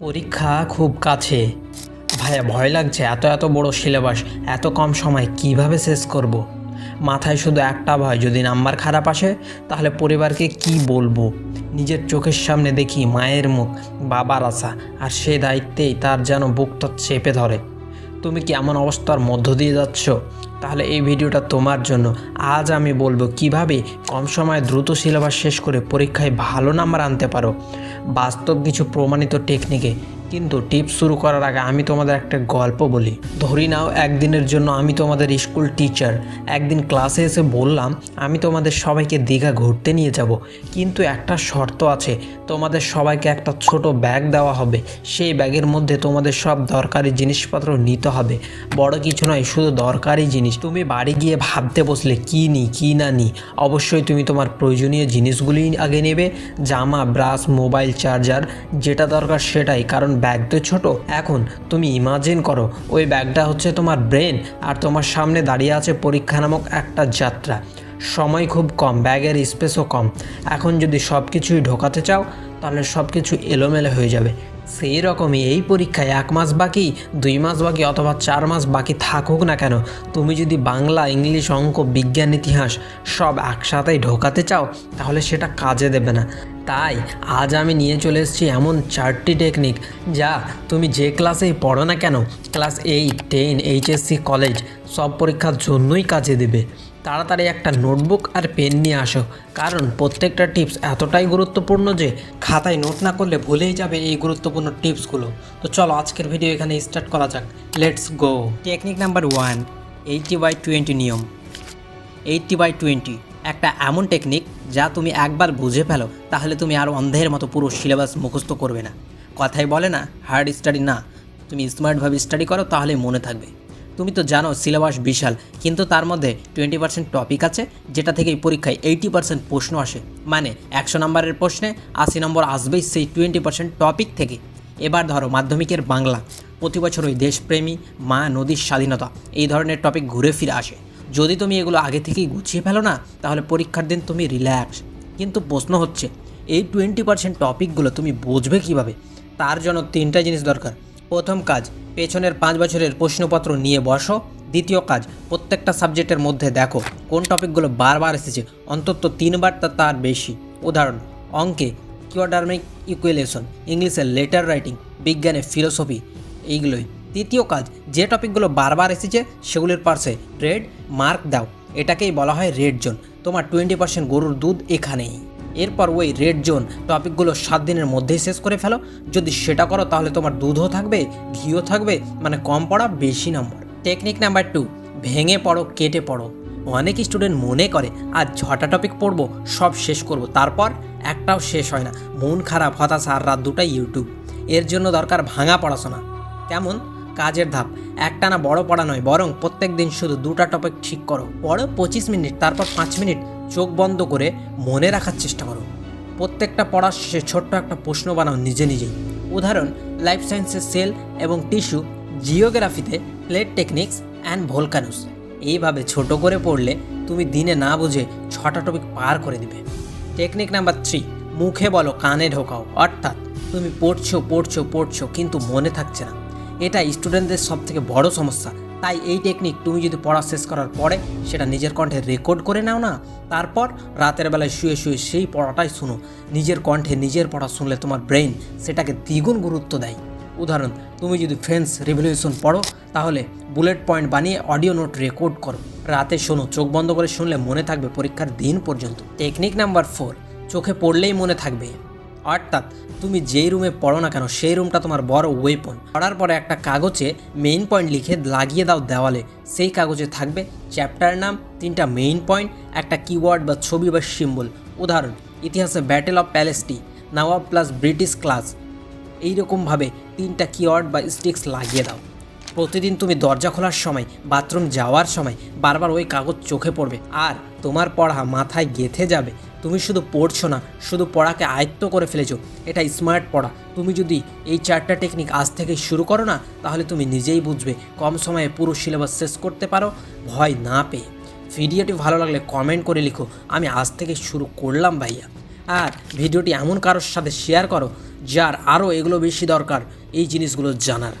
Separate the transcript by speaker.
Speaker 1: পরীক্ষা খুব কাছে। ভাইয়া, ভয় লাগছে এত এত বড় সিলেবাস, এত কম সময়, কীভাবে শেষ করব। মাথায় শুধু একটা ভয়, যদি নাম্বার খারাপ আসে, তাহলে পরিবারকে কি বলব? নিজের চোখের সামনে দেখি মায়ের মুখ, বাবার আশা, আর সে দায়িত্বেই তার যেন বুকটা চেপে ধরে। তুমি কি এমন অবস্থার মধ্য দিয়ে যাচ্ছ? তাহলে এই ভিডিওটা তোমার জন্য। আজ আমি বলব কীভাবে কম সময়ে দ্রুত সিলেবাস শেষ করে পরীক্ষায় ভালো নাম্বার আনতে পারো। বাস্তব কিছু প্রমাণিত টেকনিকে কিন্তু টিপস শুরু করার আগে আমি তোমাদের একটা গল্প বলি। ধরি নাও, একদিনের জন্য আমি তোমাদের স্কুল টিচার একদিন ক্লাসে এসে বললাম, আমি তোমাদের সবাইকে দীঘা ঘুরতে নিয়ে যাব। কিন্তু একটা শর্ত আছে, তোমাদের সবাইকে একটা ছোট ব্যাগ দেওয়া হবে। সেই ব্যাগের মধ্যে তোমাদের সব দরকারি জিনিসপত্র নিতে হবে। বড় কিছু নয়, শুধু দরকারি জিনিস। তুমি বাড়ি গিয়ে ভাবতে বসলে, কী নিই, কী না নিই? অবশ্যই তুমি তোমার প্রয়োজনীয় জিনিসগুলি আগে নেবে, জামা ব্রাশ মোবাইল চার্জার যেটা দরকার সেটাই। কারণ ব্যাগ তো ছোট। এখন তুমি ইমাজিন করো, ওই ব্যাগটা হচ্ছে তোমার ব্রেন আর তোমার সামনে দাঁড়িয়ে আছে পরীক্ষা নামক একটা যাত্রা। সময় খুব কম, ব্যাগের স্পেসও কম। এখন যদি সব কিছুই ঢোকাতে চাও, তাহলে সব কিছু এলোমেলো হয়ে যাবে। সেই রকমই এই পরীক্ষায় এক মাস বাকি, দুই মাস বাকি অথবা চার মাস বাকি থাকুক না কেন, তুমি যদি বাংলা, ইংলিশ, অঙ্ক, বিজ্ঞান, ইতিহাস সব একসাথেই ঢোকাতে চাও, তাহলে সেটা কাজে দেবে না। তাই আজ আমি নিয়ে চলে এসেছি এমন চারটি টেকনিক যা তুমি যে ক্লাসেই পড়ো না কেন class eight ten HSC college সব পরীক্ষার জন্যই কাজে দেবে। তাড়াতাড়ি একটা নোটবুক আর পেন নিয়ে আসো, কারণ প্রত্যেকটা টিপস এতটাই গুরুত্বপূর্ণ যে খাতায় নোট না করলে ভুলেই যাবে এই গুরুত্বপূর্ণ টিপসগুলো তো চলো আজকের ভিডিও এখানে স্টার্ট করা যাক। Let's go technique number one eighty by twenty নিয়ম। এইটটি বাই টোয়েন্টি একটা এমন টেকনিক যা তুমি একবার বুঝে ফেলো, তাহলে তুমি আর অন্ধের মতো পুরো সিলেবাস মুখস্থ করবে না। কথাই বলে না হার্ড স্টাডি না। তুমি স্মার্টভাবে স্টাডি করো, তাহলে মনে থাকবে। তুমি তো জানো সিলেবাস বিশাল, কিন্তু তার মধ্যে টোয়েন্টি পার্সেন্ট টপিক আছে, যেটা থেকে পরীক্ষায় এইটি পার্সেন্ট প্রশ্ন আসে। মানে একশো নম্বরের প্রশ্নে আশি নম্বর আসবেই সেই টোয়েন্টি পার্সেন্ট টপিক থেকে। এবার ধরো মাধ্যমিকের বাংলা। প্রতি বছর ওই দেশপ্রেমী মা নদীর স্বাধীনতা, এই ধরনের টপিক ঘুরে ফিরে আসে। যদি তুমি এগুলো আগে থেকেই গুছিয়ে ফেলো না, তাহলে পরীক্ষার দিন তুমি রিল্যাক্স কিন্তু প্রশ্ন হচ্ছে, এই টোয়েন্টি পার্সেন্ট টপিকগুলো তুমি বুঝবে কীভাবে? তার জন্য তিনটা জিনিস দরকার। প্রথম কাজ, পেছনের পাঁচ বছরের প্রশ্নপত্র নিয়ে বসো। দ্বিতীয় কাজ, প্রত্যেকটা সাবজেক্টের মধ্যে দেখো, কোন টপিকগুলো বারবার এসেছে, অন্তত তিনবার তা তার বেশি। উদাহরণ, অঙ্কে কিওডার্মিক ইকুয়েলেশন ইংলিশে লেটার রাইটিং বিজ্ঞানে ফিলোসফি এইগুলোই। তৃতীয় কাজ, যে টপিকগুলো বারবার এসেছে সেগুলোর পার্শ্বে রেড মার্ক দাও। এটাকেই বলা হয় রেড জোন। তোমার টোয়েন্টি পার্সেন্ট গরুর দুধ এখানেই। এরপর ওই রেড জোন টপিকগুলো সাত দিনের মধ্যেই শেষ করে ফেলো। যদি সেটা করো, তাহলে তোমার দুধও থাকবে, ঘিও থাকবে মানে কম পড়া বেশি নম্বর। টেকনিক নাম্বার টু, ভেঙে পড়ো, কেটে পড়ো। অনেক স্টুডেন্ট মনে করে, আজ ছটা টপিক পড়ব, সব শেষ করব। তারপর একটাও শেষ হয় না। মন খারাপ, হতাশা, আর রাত দুটাই ইউটিউব। এর জন্য দরকার ভাঙা পড়াশোনা। কেমন? কাজের ধাপ। একটা না বড় পড়া নয়, বরং প্রত্যেক দিন শুধু দুটা টপিক ঠিক করো। পড়ো পঁচিশ মিনিট, তারপর পাঁচ মিনিট চোখ বন্ধ করে মনে রাখার চেষ্টা করো। প্রত্যেকটা পড়ার শেষে ছোট্ট একটা প্রশ্ন বানাও নিজে নিজেই। উদাহরণ লাইফ সায়েন্সের সেল এবং টিস্যু জিওগ্রাফিতে প্লেট টেকনিক্স অ্যান্ড ভোলকানুস এইভাবে ছোট করে পড়লে তুমি দিনে না বুঝে ছটা টপিক পার করে দিবে। টেকনিক নাম্বার থ্রি মুখে বলো, কানে ঢোকাও। অর্থাৎ তুমি পড়ছো পড়ছো পড়ছো, কিন্তু মনে থাকছে না। এটা স্টুডেন্টদের সব থেকে বড় সমস্যা। তাই এই টেকনিক তুমি যদি পড়া শেষ করার পরে সেটা নিজের কণ্ঠে রেকর্ড করে নাও না, তারপর রাতের বেলায় শুয়ে শুয়ে সেই পড়াটাই শুনো। নিজের কণ্ঠে নিজের পড়া শুনলে তোমার ব্রেন সেটাকে দ্বিগুণ গুরুত্ব দেয়। উদাহরণ, তুমি যদি ফ্রেন্স রিভলিউশন পড়ো, তাহলে বুলেট পয়েন্ট বানিয়ে অডিও নোট রেকর্ড করো। রাতে শোনো, চোখ বন্ধ করে শুনলে মনে থাকবে পরীক্ষার দিন পর্যন্ত। টেকনিক নাম্বার ফোর চোখে পড়লেই মনে থাকবে। অর্থাৎ তুমি যেই রুমে পড়ো না কেন, সেই রুমটা তোমার বড় ওয়েপন পড়ার পরে একটা কাগজে মেইন পয়েন্ট লিখে লাগিয়ে দাও দেওয়ালে। সেই কাগজে থাকবে চ্যাপ্টার নাম, তিনটা মেইন পয়েন্ট একটা কিওয়ার্ড বা ছবি বা সিম্বল উদাহরণ, ইতিহাসে ব্যাটেল অফ প্যালেস্টি নওয়াব প্লাস ব্রিটিশ ক্লাস এইরকমভাবে তিনটা কিওয়ার্ড বা স্টিক্স লাগিয়ে দাও। প্রতিদিন তুমি দরজা খোলার সময় বাথরুম যাওয়ার সময় বারবার ওই কাগজ চোখে পড়বে। আর তোমার পড়া মাথায় গেথে যাবে। তুমি শুধু পড়ছো না, শুধু পড়াকে আয়ত্ত করে ফেলেছো। এটা স্মার্ট পড়া। তুমি যদি এই চারটা টেকনিক আজ থেকে শুরু করো না, তাহলে তুমি নিজেই বুঝবে। কম সময়ে পুরো সিলেবাস শেষ করতে পারো, ভয় না পেয়ে। ভিডিওটি ভালো লাগলে কমেন্ট করে লিখো। আমি আজ থেকে শুরু করলাম ভাইয়া। আর ভিডিওটি এমন কারোর সাথে শেয়ার করো, যার আরও এগুলো বেশি দরকার। এই জিনিসগুলো জানার।